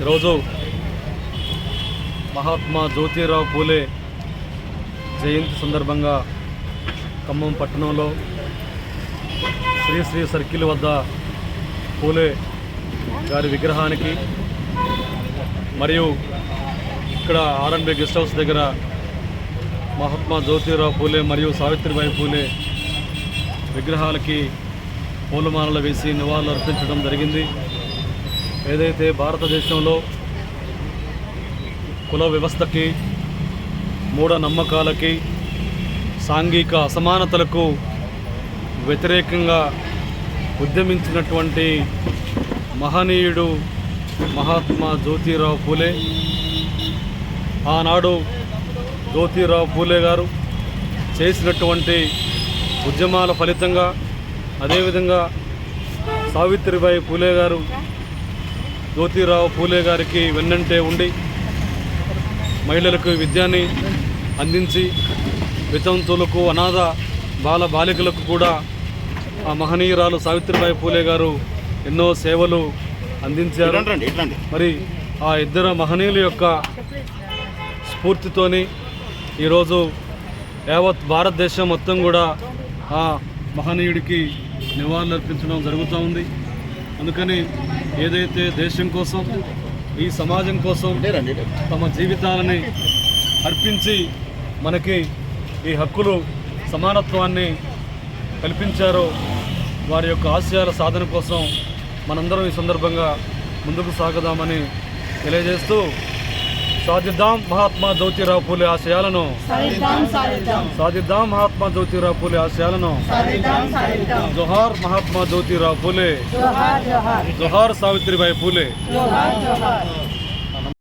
ఈరోజు మహాత్మా జ్యోతిరావు పూలే జయంతి సందర్భంగా ఖమ్మం పట్టణంలో శ్రీశ్రీ సర్కిల్ వద్ద పూలే గారి విగ్రహానికి మరియు ఇక్కడ ఆర్ఎన్బి గెస్ట్ హౌస్ దగ్గర మహాత్మా జ్యోతిరావు పూలే మరియు సావిత్రిబాయి పూలే విగ్రహాలకి పూలమాలలు వేసి నివాళులు అర్పించడం జరిగింది. ఏదైతే భారతదేశంలో కుల వ్యవస్థకి మూఢ నమ్మకాలకి సాంఘిక అసమానతలకు వ్యతిరేకంగా ఉద్యమించినటువంటి మహనీయుడు మహాత్మా జ్యోతిరావు పూలే. ఆనాడు జ్యోతిరావు పూలే గారు చేసినటువంటి ఉద్యమాల ఫలితంగా అదేవిధంగా సావిత్రిబాయి పూలే గారు జ్యోతిరావు పూలే గారికి వెన్నంటే ఉండి మహిళలకు విద్యని అందించి వితంతువులకు అనాథ బాల బాలికలకు కూడా ఆ మహనీయురాలు సావిత్రిబాయి పూలే గారు ఎన్నో సేవలు అందించారు. మరి ఆ ఇద్దరు మహనీయుల యొక్క స్ఫూర్తితోని ఈరోజు యావత్ భారతదేశం మొత్తం కూడా ఆ మహనీయుడికి నివాళులర్పించడం జరుగుతూ ఉంది. అందుకని ఏదైతే దేశం కోసం ఈ సమాజం కోసం తమ జీవితాలని అర్పించి మనకి ఈ హక్కులు సమానత్వాన్ని కల్పించారో వారి యొక్క ఆశయాల సాధన కోసం మనందరం ఈ సందర్భంగా ముందుకు సాగుదామని తెలియజేస్తూ సాధిద్దాం మహాత్మా జ్యోతిరావు పూలే ఆశయాలను సాధిద్దాం సాధిద్దాం సాధిద్దాం మహాత్మా జ్యోతిరావు పూలే ఆశయాలను సాధిద్దాం సాధిద్దాం జోహార్ మహాత్మా జ్యోతిరావు పూలే జోహార్ జోహార్ జోహార్ సావిత్రిబాయి పూలే జోహార్ జోహార్